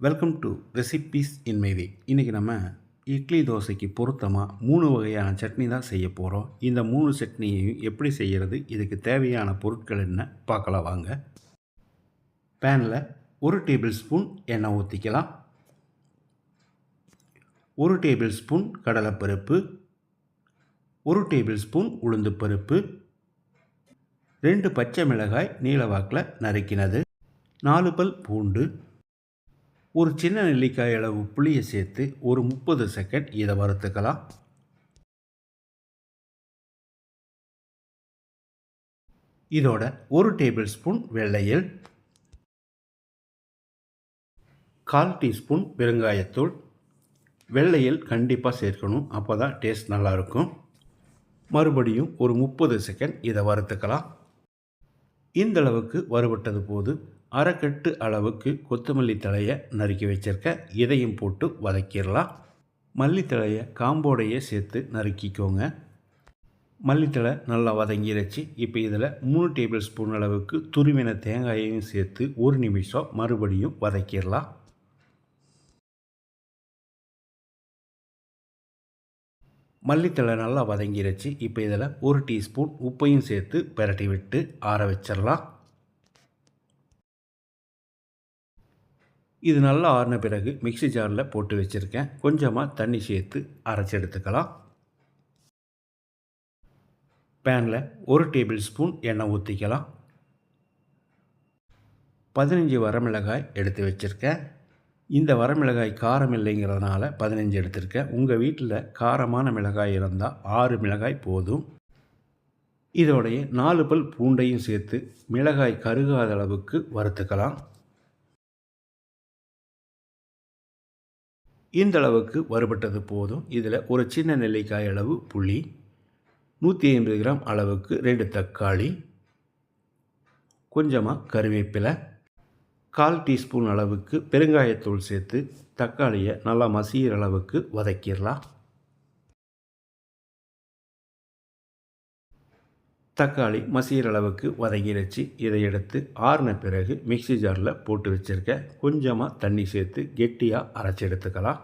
Welcome to recipes in my way இன்றைக்கி நம்ம இட்லி தோசைக்கு பொருத்தமாக மூணு வகையான சட்னி தான் செய்ய போகிறோம் இந்த மூணு சட்னியையும் எப்படி செய்கிறது இதுக்கு தேவையான பொருட்கள் என்ன பார்க்கலாம் வாங்க. பேனில் ஒரு டேபிள் ஸ்பூன் எண்ணெய் ஊற்றிக்கலாம் ஒரு டேபிள் ஸ்பூன் கடலைப்பருப்பு. ஒரு டேபிள் ஸ்பூன் உளுந்து பருப்பு ரெண்டு பச்சை மிளகாய் நீளவாக்கில் நறுக்கினது. நாலு பல் பூண்டு. ஒரு சின்ன நெல்லிக்காய் அளவு புளியை சேர்த்து ஒரு முப்பது செகண்ட் இதை வறுத்துக்கலாம். இதோட ஒரு டேபிள் ஸ்பூன் வெள்ளையில் கால் டீஸ்பூன் பெருங்காயத்தூள். வெள்ளையில் கண்டிப்பாக சேர்க்கணும் அப்போ தான் டேஸ்ட் நல்லாயிருக்கும் மறுபடியும் ஒரு முப்பது செகண்ட் இதை வறுத்துக்கலாம். இந்த அளவுக்கு வறுபட்டது போது அரைக்கட்டு அளவுக்கு கொத்தமல்லி தலையை நறுக்கி வச்சிருக்க இதையும் போட்டு வதக்கிடலாம். மல்லித்தழையை காம்போடையே சேர்த்து நறுக்கிக்கோங்க. மல்லித்தழை நல்லா வதங்கிருச்சு. இப்போ இதில் மூணு டேபிள் ஸ்பூன் அளவுக்கு துருவின தேங்காயையும் சேர்த்து ஒரு நிமிஷம் மறுபடியும் வதக்கிடலாம். மல்லித்தழை நல்லா வதங்கிருச்சு. இப்போ இதில் ஒரு டீஸ்பூன் உப்பையும் சேர்த்து பிரட்டி விட்டு ஆற வச்சிடலாம். இது நல்லா ஆறின பிறகு மிக்சி ஜாரில் போட்டு வச்சுருக்கேன். கொஞ்சமாக தண்ணி சேர்த்து அரைச்சி எடுத்துக்கலாம். பேனில் ஒரு டேபிள் ஸ்பூன் எண்ணெய் ஊற்றிக்கலாம் பதினஞ்சு வரமிளகாய் எடுத்து வச்சுருக்கேன். இந்த வரமிளகாய் காரம் இல்லைங்கிறதுனால பதினஞ்சு எடுத்திருக்கேன். உங்கள் வீட்டில் காரமான மிளகாய் இருந்தால் ஆறு மிளகாய் போதும். இதோடைய நாலு பல் பூண்டையும் சேர்த்து மிளகாய் கருகாத அளவுக்கு வறுத்துக்கலாம். இந்த அளவுக்கு வறுபட்டது போதும். இதில் ஒரு சின்ன நெல்லிக்காய் அளவு புளி நூற்றி ஐம்பது கிராம் அளவுக்கு ரெண்டு தக்காளி கொஞ்சமாக கருவேப்பிலை கால் டீஸ்பூன் அளவுக்கு பெருங்காயத்தூள் சேர்த்து தக்காளியை நல்லா மசியிற அளவுக்கு வதக்கிடலாம். தக்காளி மசியிற அளவுக்கு வதங்கிடுச்சு இதை எடுத்து ஆறின பிறகு மிக்சி ஜாரில் போட்டு வச்சுருக்க கொஞ்சமாக தண்ணி சேர்த்து கெட்டியாக அரைச்சி எடுத்துக்கலாம்.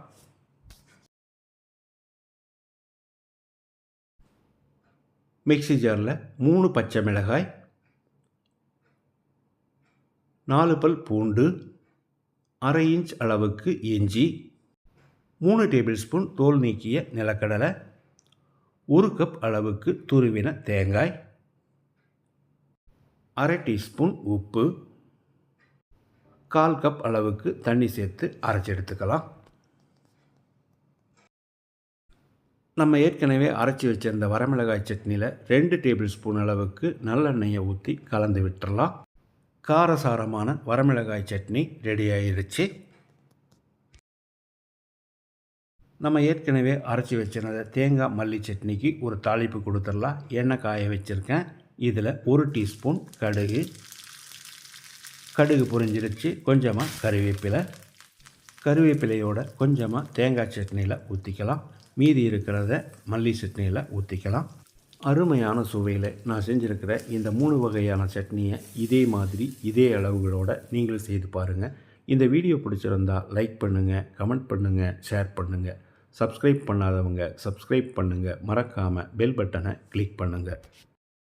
மிக்சி ஜாரில் மூணு பச்சை மிளகாய் நாலு பல் பூண்டு அரை இன்ச் அளவுக்கு இஞ்சி மூணு டேபிள் ஸ்பூன் தோல் நீக்கிய நிலக்கடலை ஒரு கப் அளவுக்கு துருவின தேங்காய் அரை டீஸ்பூன் உப்பு கால் கப் அளவுக்கு தண்ணி சேர்த்து அரைச்சி எடுத்துக்கலாம் நம்ம ஏற்கனவே அரைச்சி வச்சிருந்த வரமிளகாய் சட்னியில் ரெண்டு டேபிள் ஸ்பூன் அளவுக்கு நல்லெண்ணெயை ஊற்றி கலந்து விட்டுறலாம். காரசாரமான வரமிளகாய் சட்னி ரெடி ஆயிடுச்சு நம்ம ஏற்கனவே அரைச்சி வச்சிருந்த தேங்காய் மல்லி சட்னிக்கு ஒரு தாளிப்பு கொடுத்துடலாம். எண்ணெய் காய வச்சுருக்கேன். இதில் ஒரு டீஸ்பூன் கடுகு. கடுகு புரிஞ்சிருச்சு. கொஞ்சமாக கருவேப்பிலை. கருவேப்பிலையோட கொஞ்சமாக தேங்காய் சட்னியில் ஊற்றிக்கலாம் மீதி இருக்கிறத மல்லி சட்னியில் ஊற்றிக்கலாம் அருமையான சுவையில் நான் செஞ்சுருக்கிற இந்த மூணு வகையான சட்னியை இதே மாதிரி இதே அளவுகளோட நீங்கள் செய்து பாருங்கள் இந்த வீடியோ பிடிச்சிருந்தா லைக் பண்ணுங்கள் கமெண்ட் பண்ணுங்கள் ஷேர் பண்ணுங்கள் சப்ஸ்கிரைப் பண்ணாதவங்க சப்ஸ்கிரைப் பண்ணுங்கள் மறக்காமல் பெல் பட்டனை கிளிக் பண்ணுங்கள்